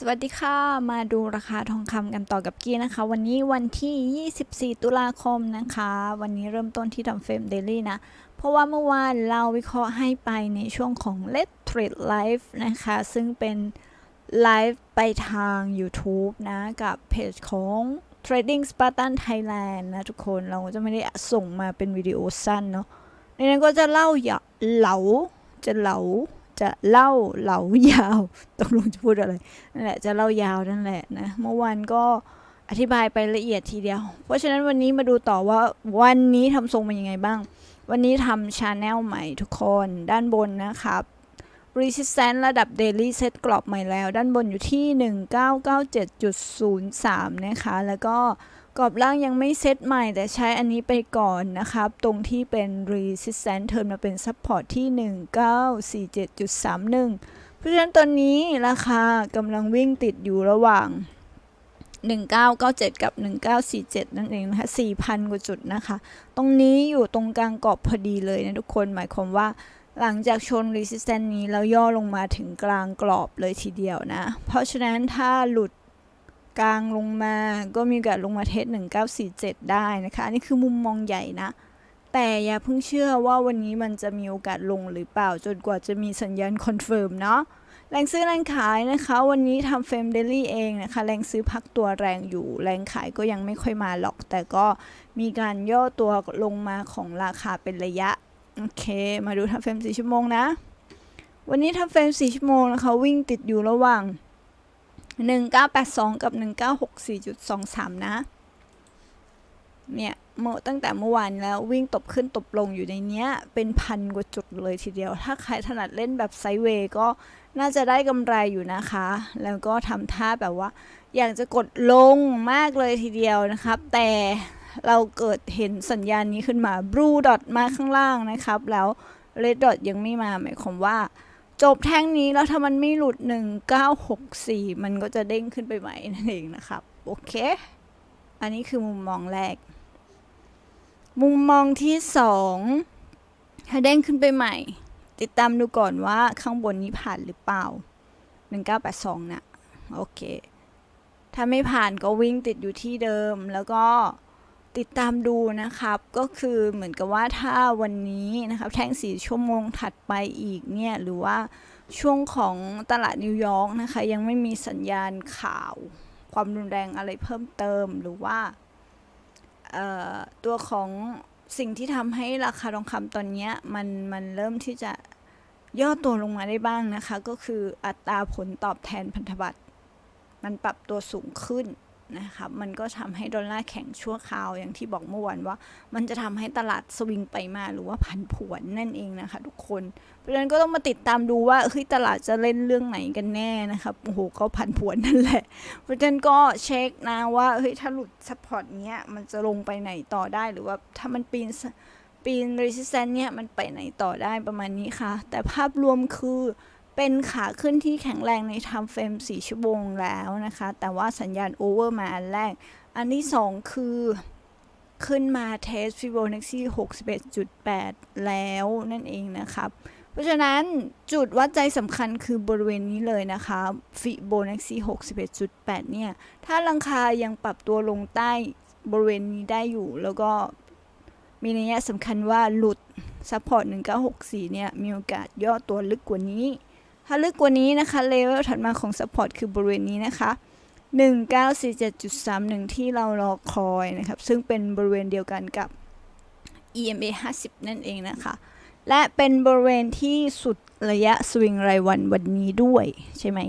สวัสดีค่ะ มาดูราคาทองคำกันต่อกับกี้นะคะ วันนี้วันที่ 24 ตุลาคมนะคะ วันนี้เริ่มต้นที่ทำเฟรมเดลี่นะ เพราะว่าเมื่อวานเราวิเคราะห์ให้ไปในช่วงของ Let Trade Live นะคะ ซึ่งเป็นไลฟ์ไปทาง YouTube นะ กับเพจของ Trading Spartan Thailand นะทุกคน เราก็จะไม่ได้ส่งมาเป็นวิดีโอสั้นเนาะ ในนั้นก็จะเล่าอย่าเหลาจะเหลา จะเล่าเหลายาวตกลงจะพูดอะไรนั่นแหละจะเล่ายาวนั่นแหละนะเมื่อวานก็อธิบายไปละเอียดทีเดียว เพราะฉะนั้นวันนี้มาดูต่อว่าวันนี้ทำทรงเป็นยังไงบ้าง วันนี้ทำชาแนลใหม่ทุกคนด้านบนนะครับ resistance ระดับ daily set กรอบใหม่แล้ว ด้านบนอยู่ที่ 1997.03 นะคะ แล้วก็ กรอบล่างยังไม่เซตใหม่ แต่ใช้อันนี้ไปก่อนนะครับ ตรงที่เป็น resistance เทิร์นมาเป็น support ที่ 1947.31 เพราะฉะนั้นตอนนี้ราคากำลังวิ่งติดอยู่ระหว่าง 1997 กับ 1947 นั่นเองนะคะ 4,000 กว่าจุดนะคะ ตรงนี้อยู่ตรงกลางกรอบพอดีเลยนะทุกคนหมายความว่าหลังจากชน resistance นี้แล้วย่อลงมาถึงกลางกรอบเลยทีเดียวนะ เพราะฉะนั้นถ้าหลุด กลางลงมาก็มีโอกาสลงมาเทส1947 ได้นะคะ อันนี้คือมุมมองใหญ่นะ แต่อย่าเพิ่งเชื่อว่าวันนี้มันจะมีโอกาสลงหรือเปล่าจนกว่าจะมีสัญญาณคอนเฟิร์มเนาะแรงซื้อแรงขายนะคะ วันนี้ทำเฟรมเดลี่เองนะคะ แรงซื้อพักตัวแรงอยู่ แรงขายก็ยังไม่ค่อยมาหรอก แต่ก็มีการย่อตัวลงมาของราคาเป็นระยะ โอเค มาดูทำเฟรม4ชั่วโมงนะ วันนี้ทำเฟรม4ชั่วโมงนะคะ วิ่งติดอยู่ระหว่าง 1982 กับ 1964.23 นะ เนี่ยเมื่อตั้งแต่เมื่อวานแล้ววิ่งตบขึ้นตบลงอยู่ในเนี้ย เป็นพันกว่าจุดเลยทีเดียว ถ้าใครถนัดเล่นแบบไซเวย์ก็น่าจะได้กำไรอยู่นะคะ แล้วก็ทำท่าแบบว่า อยากจะกดลงมากเลยทีเดียวนะครับ แต่เราเกิดเห็นสัญญาณนี้ขึ้นมา blue dot มาข้างล่างนะครับ แล้ว red dot ยังไม่มาหมายความว่า จบแท่งนี้แล้วถ้ามันไม่หลุด 1964 มันก็จะเด้งขึ้นไปใหม่นั่นเองนะครับ โอเค อันนี้คือมุมมองแรก มุมมองที่สองถ้าเด้งขึ้นไปใหม่ ติดตามดูก่อนว่าข้างบนนี้ผ่านหรือเปล่า 1982นะโอเค ถ้าไม่ผ่านก็วิ่งติดอยู่ที่เดิมแล้วก็ ติดตามดูนะครับ ก็คือเหมือนกับว่าถ้าวันนี้นะครับแท่งสีชั่วโมงถัดไปอีกเนี่ย หรือว่าช่วงของตลาดนิวยอร์กนะคะ ยังไม่มีสัญญาณข่าว ความรุนแรงอะไรเพิ่มเติมหรือว่าตัวของสิ่งที่ทำให้ราคาทองคำตอนนี้มันมันเริ่มที่จะย่อตัวลงมาได้บ้างนะคะ ก็คืออัตราผลตอบแทนพันธบัตรมันปรับตัวสูงขึ้น นะครับมันก็ทำให้ดอลลาร์แข็งชั่วคราวอย่างที่บอกเมื่อวานว่า มันจะทำให้ตลาดสวิงไปมาหรือว่าผันผวนนั่นเองนะคะทุกคน เพราะฉะนั้นก็ต้องมาติดตามดูว่าเฮ้ยตลาดจะเล่นเรื่องไหนกันแน่นะครับโอ้โหก็ผันผวนนั่นแหละ เพราะฉะนั้นก็เช็คนะว่าเฮ้ยถ้าหลุดซัพพอร์ตเนี้ยมันจะลงไปไหนต่อได้หรือว่าถ้ามันปีนปีน resistance เนี่ยมันไปไหนต่อได้ประมาณนี้ค่ะ แต่ภาพรวมคือ เป็นขาขึ้นที่แข็งแรงในไทม์เฟรม4ชั่วโมงแล้วนะคะ แต่ว่าสัญญาณโอเวอร์มาอันแรก อันที่2คือขึ้นมาเทสฟิโบนัชชี61.8 แล้วนั่นเองนะครับ เพราะฉะนั้นจุดวัดใจสำคัญคือบริเวณนี้เลยนะคะฟิโบนัชชี61.8 เนี่ย ถ้าราคายังปรับตัวลงใต้บริเวณนี้ได้อยู่ แล้วก็มีนัยสำคัญว่าหลุดซัพพอร์ต1964 เนี่ย มีโอกาสย่อตัวลึกกว่านี้ ถ้าลึกกว่านี้นะคะเลเวลถัดมาของซัพพอร์ตคือบริเวณนี้นะคะ 1947.31 ที่เรารอคอยนะครับ ซึ่งเป็นบริเวณเดียวกันกับ EMA 50 นั่นเองนะคะ และเป็นบริเวณที่สุดระยะสวิงรายวันวันนี้ด้วย ใช่ไหม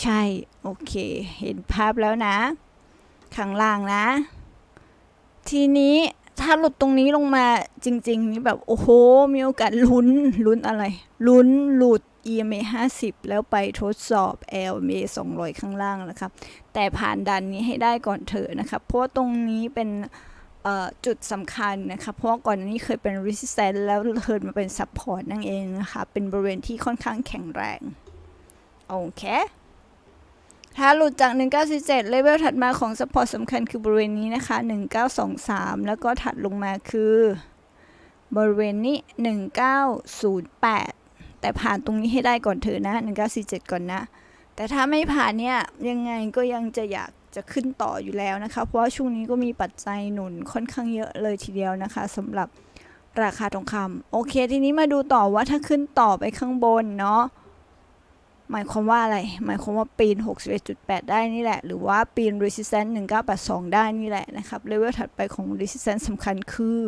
ใช่ โอเค เห็นภาพแล้วนะ ข้างล่างนะ ทีนี้ถ้าหลุดตรงนี้ลงมาจริง ๆ นี่แบบ โอ้โห มีโอกาสลุ้นลุ้นอะไร ลุ้นหลุด EMA 50 แล้วไปทดสอบ LMA 200 ข้างล่างนะครับ แต่ผ่านดันนี้ให้ได้ก่อนเถอะนะครับ เพราะตรงนี้เป็นจุดสำคัญนะคะเพราะก่อนนี้เคยเป็น resistance แล้วเทิร์นมาเป็น support นั่นเองนะคะ เป็นบริเวณที่ค่อนข้างแข็งแรง โอเค ถ้าหลุดจาก 197 เลเวลถัดมาของ support สำคัญคือบริเวณนี้นะคะ 1923 แล้วก็ถัดลงมาคือ บริเวณนี้ 1908 แต่ผ่านตรงนี้ให้ได้ก่อนเถอนะ1947 ก่อนนะ แต่ถ้าไม่ผ่านเนี่ยยังไงก็ยังจะอยากจะขึ้นต่ออยู่แล้วนะคะ เพราะว่าช่วงนี้ก็มีปัจจัยหนุนค่อนข้างเยอะเลยทีเดียวนะคะสำหรับราคาทองคำโอเค ทีนี้มาดูต่อว่าถ้าขึ้นต่อไปข้างบนเนาะหมายความว่าอะไร หมายความว่าปีน 61.8 ได้นี่แหละ หรือว่าปีน resistance 1982 ได้นี่แหละนะครับเลเวลถัดไปของ resistance สำคัญคือ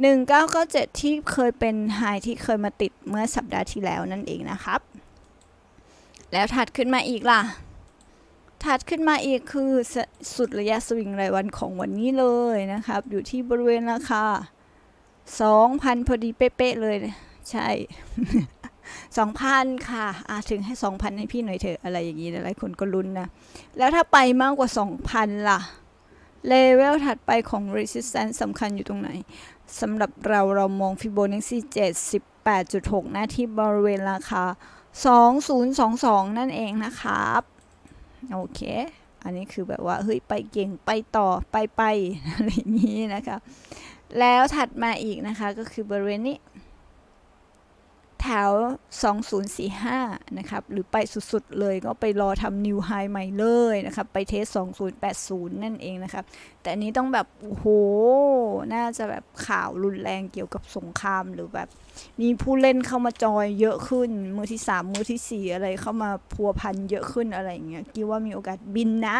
1997 ที่เคยเป็นไฮที่เคยมาติดเมื่อสัปดาห์ที่แล้วนั่นเองนะครับ แล้วถัดขึ้นมาอีกล่ะ ถัดขึ้นมาอีกคือสสุดระยะสวิงรายวันของวันนี้เลยนะครับ อยู่ที่บริเวณราคา 2,000 พอดีเป๊ะๆเลย ใช่ 2,000 ค่ะอะถึงให้ 2,000 ให้พี่หน่อยเถอะอะไรอย่างนี้หลายคนก็ลุ้นนะ แล้วถ้าไปมากกว่า 2,000 ล่ะ เลเวลถัดไปของ resistance สำคัญอยู่ตรงไหนสำหรับเราเรามองฟิโบนัชชี78.6นะที่บริเวณราคา 2022 นั่นเองนะครับ โอเค อันนี้คือแบบว่า เฮ้ย ไปเก่งไปต่อไปไปอะไรอย่างนี้นะคะ แล้วถัดมาอีกนะคะ ก็คือบริเวณนี้ แถว 2045 นะครับ หรือไปสุดๆ เลยก็ไปรอทำนิวไฮใหม่เลยนะครับ ไปเทส 2080 นั่นเองนะครับ แต่อันนี้ต้องแบบ โอ้โห น่าจะแบบข่าวรุนแรงเกี่ยวกับสงครามหรือแบบ มีผู้เล่นเข้ามาจอยเยอะขึ้น มือที่ 3 มือทีสี่4 อะไรเข้ามาพัวพันเยอะขึ้นอะไรอย่างเงี้ยคิดว่ามีโอกาสบินนะ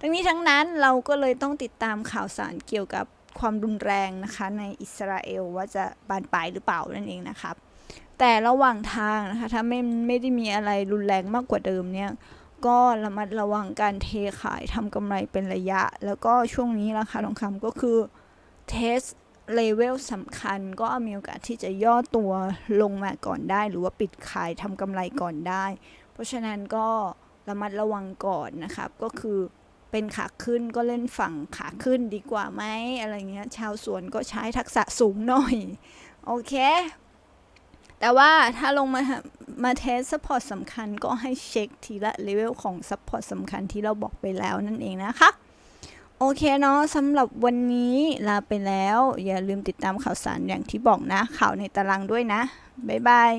ทั้งนี้ทั้งนั้นเราก็เลยต้องติดตามข่าวสารเกี่ยวกับความรุนแรงนะคะในอิสราเอลว่าจะบานปลายหรือเปล่านั่นเองนะครับ แต่ระหว่างทางนะคะ ถ้าไม่ไม่ได้มีอะไรรุนแรงมากกว่าเดิมเนี่ย ก็ระมัดระวังการเทขายทำกำไรเป็นระยะ แล้วก็ช่วงนี้ราคาทองคำก็คือเทสเลเวลสำคัญก็มีโอกาสที่จะย่อตัวลงมาก่อนได้ หรือว่าปิดขายทำกำไรก่อนได้ เพราะฉะนั้นก็ระมัดระวังก่อนนะครับ ก็คือเป็นขาขึ้นก็เล่นฝั่งขาขึ้นดีกว่าไหมอะไรเงี้ย ชาวสวนก็ใช้ทักษะสูงหน่อย โอเค แต่ว่าถ้าลงมามาเทสซัพพอร์ตสำคัญก็ให้เช็คทีละเลเวลของซัพพอร์ตสำคัญที่เราบอกไปแล้วนั่นเองนะคะ โอเคเนาะสำหรับวันนี้ลาไปแล้ว อย่าลืมติดตามข่าวสารอย่างที่บอกนะ ข่าวในตารางด้วยนะ บ๊ายบาย